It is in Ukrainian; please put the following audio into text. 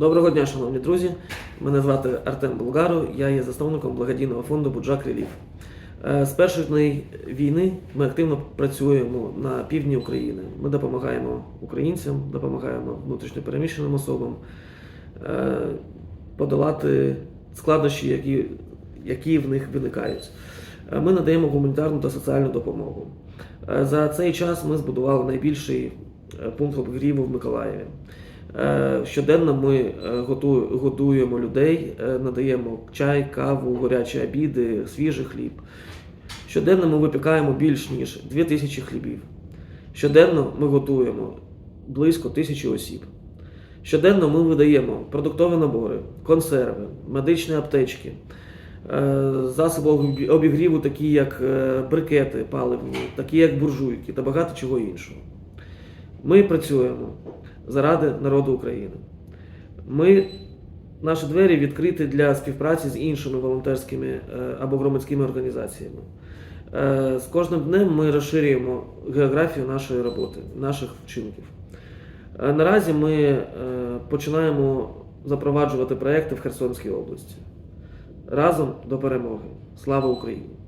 Доброго дня, шановні друзі. Мене звати Артем Булгаро, я є засновником благодійного фонду Буджак Реліф. Е, З перших днів війни ми активно працюємо на півдні України. Ми допомагаємо українцям, допомагаємо внутрішньопереміщеним особам е, подолати складнощі, які, які в них виникають. Е, Ми надаємо гуманітарну та соціальну допомогу. За цей час ми збудували найбільший пункт обігріву в Миколаєві. Е, Щоденно ми е, годуємо людей, е, надаємо чай, каву, гарячі обіди, свіжий хліб. Щоденно ми випікаємо більш ніж 2000 хлібів. Щоденно ми готуємо близько тисячі осіб. Щоденно ми видаємо продуктові набори, консерви, медичні аптечки, засоби обігріву, такі як брикети паливні, такі як буржуйки та багато чого іншого. Ми працюємо заради народу України. Ми, наші двері відкриті для співпраці з іншими волонтерськими е, або громадськими організаціями. Е, З кожним днем ми розширюємо географію нашої роботи, наших вчинків. Е, Наразі ми починаємо запроваджувати проекти в Херсонській області. Разом до перемоги. Слава Україні!